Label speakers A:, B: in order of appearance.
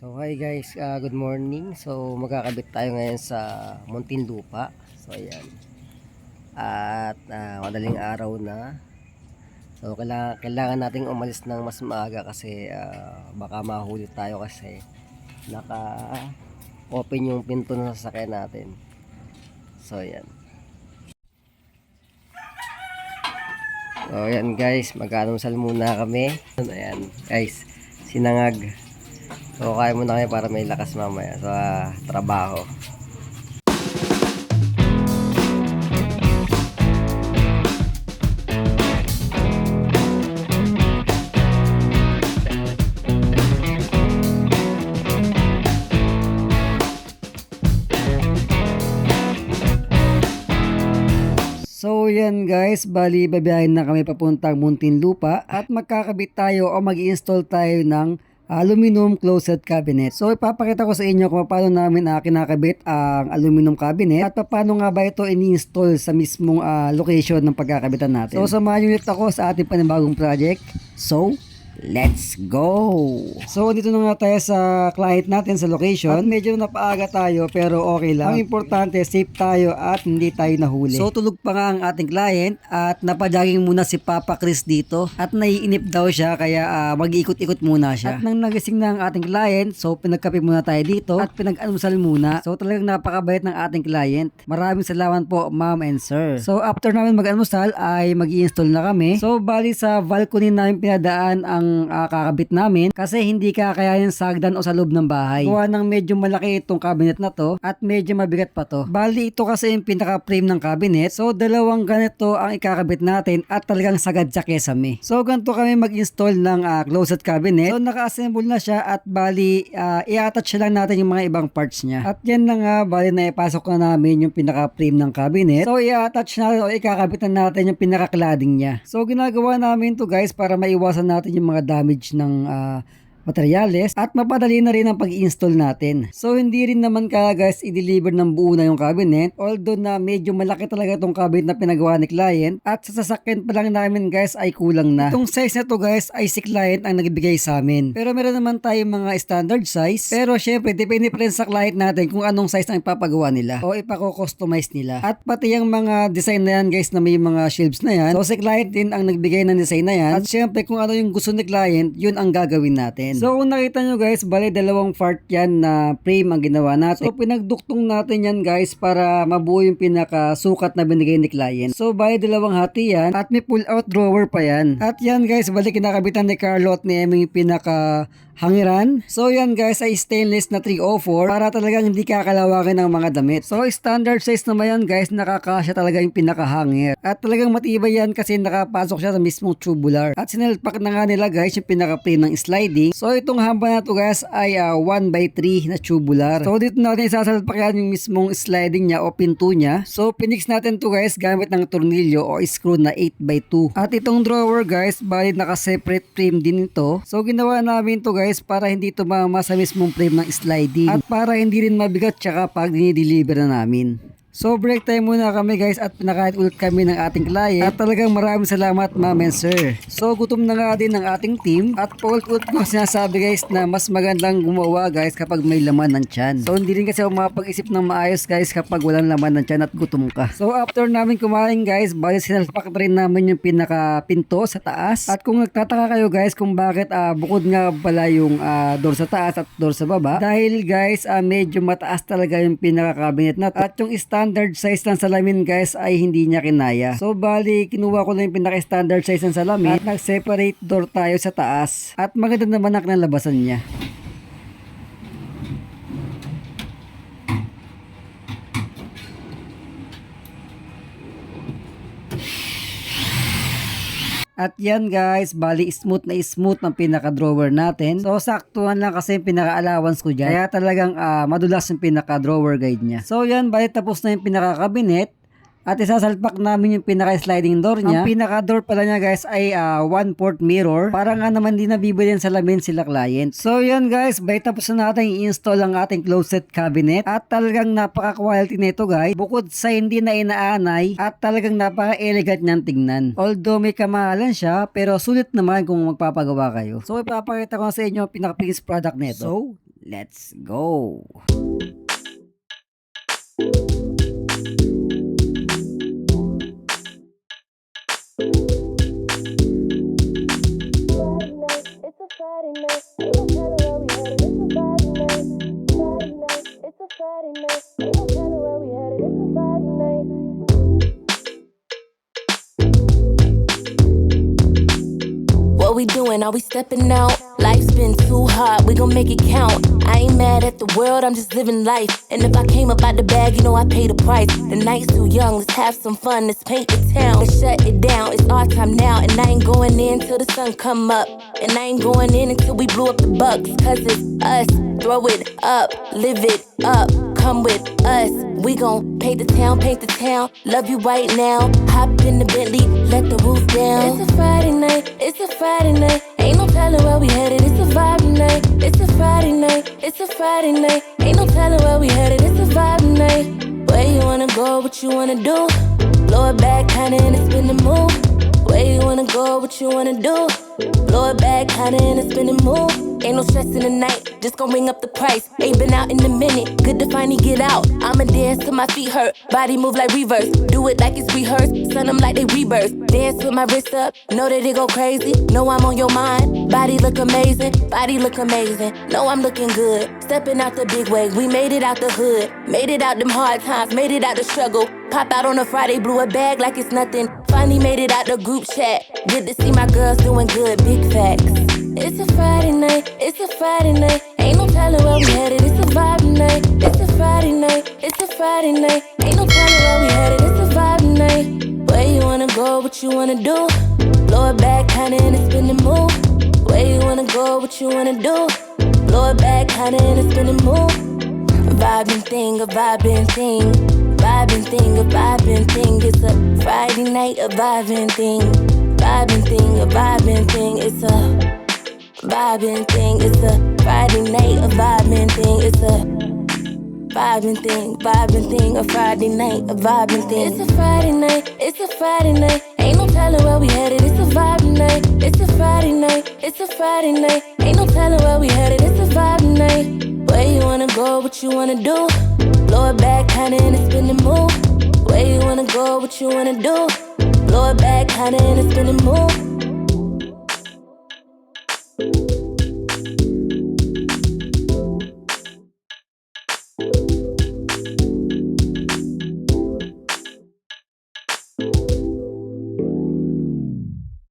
A: So hi guys, uh, good morning. So magkakabit tayo ngayon sa Muntinlupa. So ayan. At uh, madaling araw na. So kailangan, kailangan nating umalis ng mas maaga kasi uh, baka mahuli tayo kasi naka open yung pinto ng sasakyan natin. So ayan. So ayan guys, mag-anumsal muna kami. Ayan guys, sinangag. So kaya muna kayo para may lakas mamaya sa trabaho. So yan guys, bali babiyahin na kami papuntang Muntinlupa at magkakabit tayo o mag install tayo ng aluminum closet cabinet. So ipapakita ko sa inyo kung paano namin uh, kinakabit ang aluminum cabinet at paano nga ba ito ini-install sa mismong ah, location ng pagkakabitan natin. So samahan nyo ulit ako sa ating panibagong project. So, Let's go! So, dito na nga tayo sa client natin sa location. At medyo napaaga tayo pero okay lang. Ang importante, safe tayo at hindi tayo nahuli. So, tulog pa nga ang ating client at napadaging muna si Papa Chris dito at naiinip daw siya kaya ah, mag-ikot-ikot muna siya. At nang nagising na ang ating client, so pinagkape muna tayo dito at pinag-almusal muna. So, talagang napakabait ng ating client. Maraming salamat po, ma'am and sir. So, after namin mag-almusal ay mag install na kami. So, bali sa balcony namin pinadaan ang ah, kakabit namin kasi hindi kakayanin sagdan o sa loob ng bahay. Gawa ng medyo malaki itong cabinet na to at medyo mabigat pa to. Bali ito kasi yung pinaka-frame ng cabinet. So dalawang ganito ang ikakabit natin at talagang sagad sa kesame. So ganito kami mag-install ng ah, closet cabinet. So naka-assemble na siya at bali ah, i-attach lang natin yung mga ibang parts niya. At yan na nga bali na ipasok na namin yung pinaka-frame ng cabinet. So i-attach natin o ikakabitan natin yung pinaka-cladding niya. So ginagawa namin to guys para maiwasan natin yung mga damage ng ah, materyales at mapadali na rin ang pag-install natin. So hindi rin naman kaya guys i-deliver ng buo na yung cabinet although na medyo malaki talaga itong cabinet na pinagawa ni client at sa sasakyan pa lang namin guys ay kulang na. Itong size na to guys ay si client ang nagbigay sa amin. Pero meron naman tayong mga standard size pero syempre depende pa rin sa client natin kung anong size ang ipapagawa nila o ipako-customize nila. At pati yung mga design na yan guys na may mga shelves na yan so si client din ang nagbigay ng design na yan at syempre kung ano yung gusto ni client yun ang gagawin natin. So kung nakita nyo guys, bali dalawang part yan na frame ang ginawa natin. So pinagduktong natin yan guys para mabuo yung pinakasukat na binigay ni client. So bali dalawang hati yan at may pull out drawer pa yan. At yan guys, bali kinakabitan ni Carlo at ni Emmy yung pinaka hangiran. So yan guys ay stainless na 304 para talagang hindi kakalawakin ng mga damit. So standard size naman yan guys, nakakasya talaga yung pinakahangir. At talagang matibay yan kasi nakapasok siya sa mismong tubular. At sinelpak na nga nila guys yung pinaka-frame ng sliding. So itong hamba na to guys ay 1x3 na tubular. So dito natin isasalpak yan yung mismong sliding niya o pinto niya. So pinix natin to guys gamit ng tornilyo o screw na 8x2. At itong drawer guys, bali naka-separate frame din ito. So ginawa namin to guys para hindi tumama sa mismong frame ng sliding. At para hindi rin mabigat tsaka pag dinideliver na namin. So break time muna kami guys at pinakain ulit kami ng ating client at talagang maraming salamat ma'am and sir. So gutom na nga din ng ating team at paulit-ulit ko sinasabi guys na mas magandang gumawa guys kapag may laman ng tiyan. So hindi rin kasi ako makapag-isip ng maayos guys kapag walang laman ng tiyan at gutom ka. So after namin kumain guys, bali sinalpak na rin namin yung pinaka pinto sa taas. At kung nagtataka kayo guys kung bakit ah, bukod nga pala yung ah, door sa taas at door sa baba dahil guys ah, medyo mataas talaga yung pinaka cabinet na at yung standard size ng salamin guys ay hindi niya kinaya. So bali kinuha ko lang yung pinaka standard size ng salamin at nag-separate door tayo sa taas at maganda naman ang labasan niya. At yan guys, bali smooth na smooth ng pinaka-drawer natin. So saktuhan lang kasi yung pinaka-allowance ko dyan. Kaya talagang ah, madulas yung pinaka-drawer guide niya. So yan, bali tapos na yung pinaka-cabinet. At isasalpak namin yung pinaka-sliding door niya. Ang pinaka-door pala niya guys ay ah, one port mirror. Para nga naman di nabibili ng salamin sila client. So yan guys, by tapos na natin i-install ang ating closet cabinet. At talagang napaka-quality nito guys. Bukod sa hindi na inaanay at talagang napaka-elegant niyang tingnan. Although may kamahalan siya, pero sulit naman kung magpapagawa kayo. So ipapakita ko sa inyo ang pinaka-finished product nito. So, Let's go!
B: It's a nobody knows. We doing? Are we stepping out? Life's been too hard, we gon' make it count. I ain't mad at the world, I'm just living life. And if I came up out the bag, you know I pay the price. The night's too young, let's have some fun, let's paint the town. Let's shut it down, it's our time now. And I ain't going in till the sun come up. And I ain't going in until we blew up the bucks. Cause it's us, throw it up, live it up. Come with us, we gon' paint the town, paint the town. Love you right now. Hop in the Bentley, let the roof down. It's a Friday night, it's a Friday night. Ain't no telling where we headed, it's a vibe night. It's a Friday night, it's a Friday night. Ain't no telling where we headed, it's a vibe night. Where you wanna go, what you wanna do? Blow it back, kinda in a spinning move. Where you wanna go, what you wanna do? Blow it back, kinda in a spinning move. Ain't no stress in the night, just gon' ring up the price. Ain't been out in a minute, good to finally get out. I'ma dance till my feet hurt, body move like reverse. Do it like it's rehearsed, sun them like they rebirth. Dance with my wrist up, know that it go crazy. Know I'm on your mind, body look amazing, body look amazing. Know I'm looking good, stepping out the big way. We made it out the hood, made it out them hard times, made it out the struggle. Pop out on a Friday, blew a bag like it's nothing. Finally made it out the group chat. Good to see my girls doing good, big facts. It's a Friday night, it's a Friday night. Ain't no telling where we headed, it's a vibe night. It's a Friday night, it's a Friday night. Ain't no telling where we headed, it's a vibe night. Where you wanna go, what you wanna do? Blow it back, kinda in a spinning move. Where you wanna go, what you wanna do? Blow it back, kinda in a spinning move. A vibing thing, a vibing thing. Vibing thing, a vibing thing. It's a Friday night, a vibing thing. Vibing thing, a vibing thing. It's a vibing thing. It's a Friday night, a vibing thing. It's a vibing thing, vibing thing. A Friday night, a vibing thing. It's a Friday night, it's a Friday night. Ain't no telling where we headed. It's a vibing night, it's a Friday night, it's a Friday night. Ain't no telling where we headed. It's a vibing night. Where you wanna go, what you wanna do? Blow it back, kinda in a spinning move. Where you wanna go, what you wanna do? Blow it back, kinda in a spinning move.